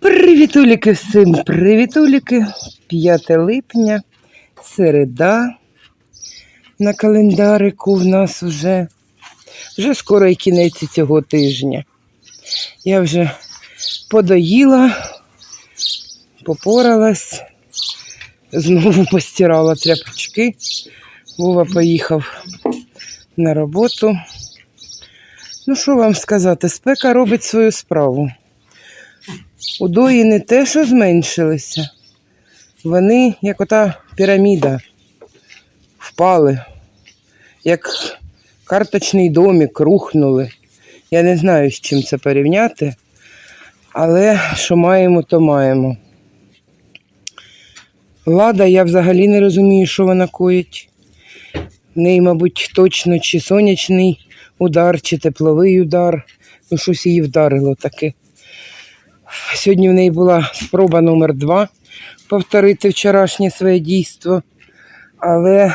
Привітуліки всім, привітуліки. 5 липня, середа. На календарику в нас вже, вже скоро і кінець цього тижня. Я вже подоїла, попоралась, знову постирала тряпочки. Вова поїхав на роботу. Ну, що вам сказати, спека робить свою справу. Удої не те, що зменшилися, вони, як ота піраміда, впали, як карточний домик, рухнули. Я не знаю, з чим це порівняти, але що маємо, то маємо. Лада, я взагалі не розумію, що вона коїть. В неї, мабуть, точно чи сонячний удар, чи тепловий удар. Ну, щось її вдарило таке. Сьогодні в неї була спроба номер два повторити вчорашнє своє дійство, але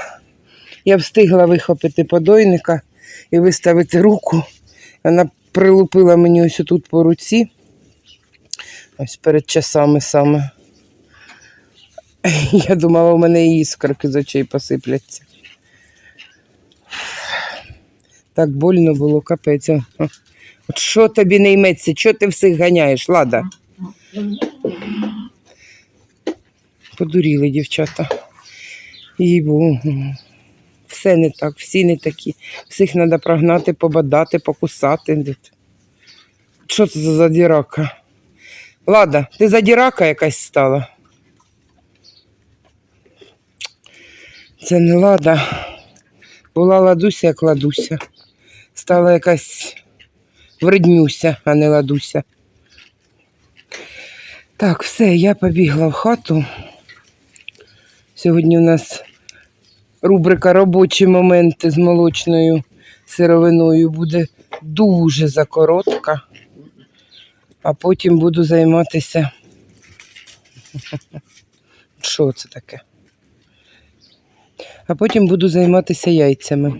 я встигла вихопити подойника і виставити руку. Вона прилупила мені ось тут по руці, ось перед часами саме. Я думала, у мене іскорки з очей посипляться. Так больно було, капець. От що тобі не йметься, що ти всіх ганяєш, лада? Подуріли дівчата. Богу. Все не так, всі не такі. Всіх треба прогнати, побадати, покусати. Що це за задірака? Лада, ти задірака якась стала? Це не лада. Була ладуся, як ладуся. Стала якась вреднюся, а не ладуся. Так, все, я побігла в хату. Сьогодні у нас рубрика робочі моменти з молочною сировиною буде дуже закоротка, а потім буду займатися. Що це таке? А потім буду займатися яйцями.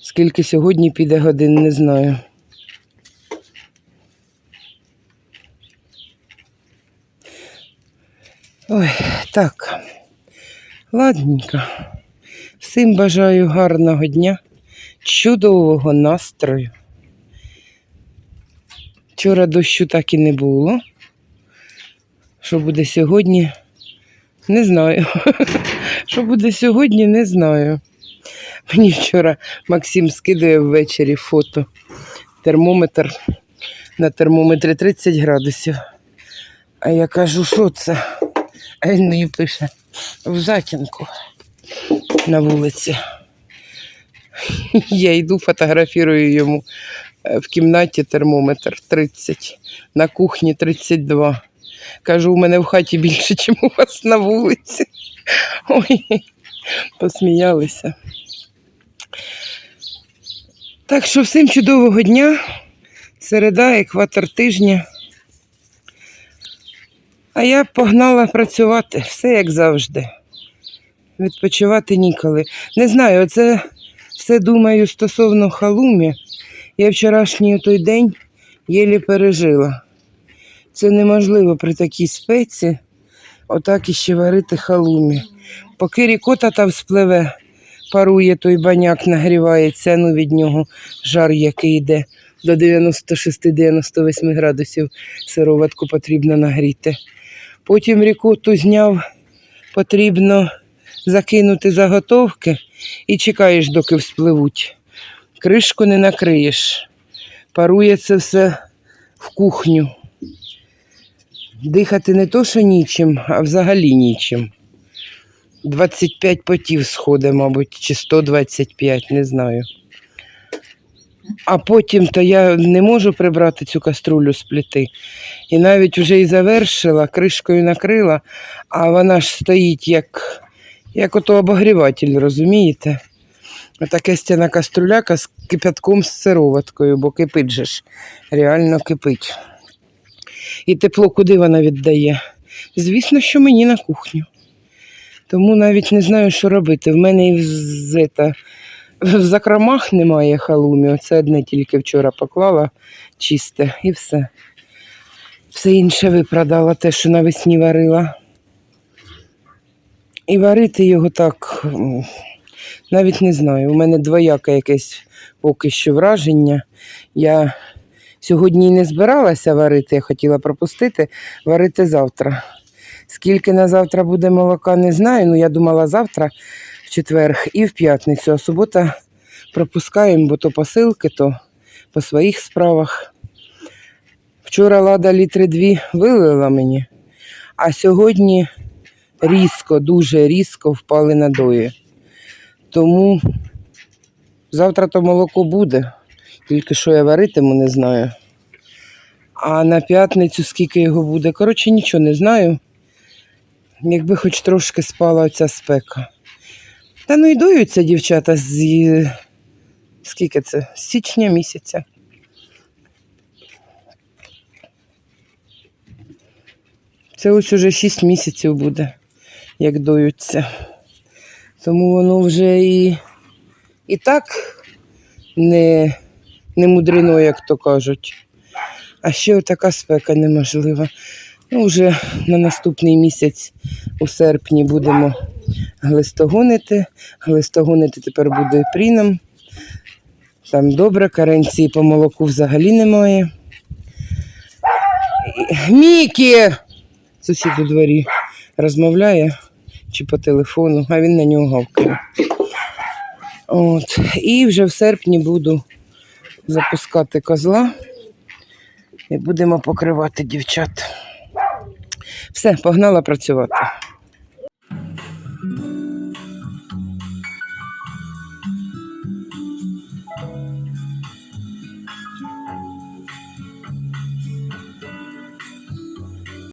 Скільки сьогодні піде годин, не знаю. Ой, так. Ладненько. Всім бажаю гарного дня, чудового настрою. Вчора дощу так і не було. Що буде сьогодні, не знаю. Що буде сьогодні, не знаю. Мені вчора Максим скидає ввечері фото. Термометр на термометрі 30 градусів. А я кажу, що це? А він мені пише в затінку на вулиці. Я йду, фотографірую йому Е, в кімнаті термометр 30, на кухні 32. Кажу, у мене в хаті більше, ніж у вас на вулиці. Ой, посміялися. Так що всім чудового дня. Середа, екватор тижня. А я погнала працювати, все як завжди. Відпочивати ніколи. Не знаю, оце все думаю стосовно халумі. Я вчорашній той день єлі пережила. Це неможливо при такій спеці отак іще варити халумі. Поки рікота там спливе, парує той баняк, нагрівається, ну від нього жар, який йде до 96-98 градусів сироватку потрібно нагріти. Потім рікоту зняв, потрібно закинути заготовки і чекаєш, доки вспливуть. Кришку не накриєш. Парує це все в кухню. Дихати не то, що нічим, а взагалі нічим. 25 потів сходить, мабуть, чи 125, не знаю. А потім то я не можу прибрати цю каструлю з плити. І навіть вже і завершила, кришкою накрила, а вона ж стоїть як, як ото обогріватель, розумієте? Отаке стяна каструляка з кипятком з сироваткою, бо кипить же ж, реально кипить. І тепло куди вона віддає? Звісно, що мені на кухню. Тому навіть не знаю, що робити. В мене і в, з- ета, в закромах немає халумі. Оце одне тільки вчора поклала чисте і все. Все інше випродала, те, що навесні варила. І варити його так навіть не знаю. У мене двояке якесь поки що враження. Я сьогодні не збиралася варити, я хотіла пропустити, варити завтра. Скільки на завтра буде молока, не знаю. Ну, я думала завтра, в четвер і в п'ятницю, а субота пропускаємо, бо то посилки, то по своїх справах. Вчора лада літри дві вилила мені, а сьогодні різко, дуже різко впали надої. Тому завтра то молоко буде, тільки що я варитиму, не знаю. А на п'ятницю скільки його буде. Коротше, нічого не знаю. Якби хоч трошки спала оця спека. Та ну і дуються дівчата з скільки це? З січня місяця. Це ось уже 6 місяців буде, як дуються. Тому воно вже і, і так не, не мудрено, як то кажуть. А ще така спека неможлива. Ну, вже на наступний місяць у серпні будемо глистогонити. Глистогонити тепер буде пріном. Там добре, каренції по молоку взагалі немає. Мікі! Сусід у дворі розмовляє чи по телефону, а він на нього гавкає. От. І вже в серпні буду запускати козла і будемо покривати дівчат. Все, погнала працювати.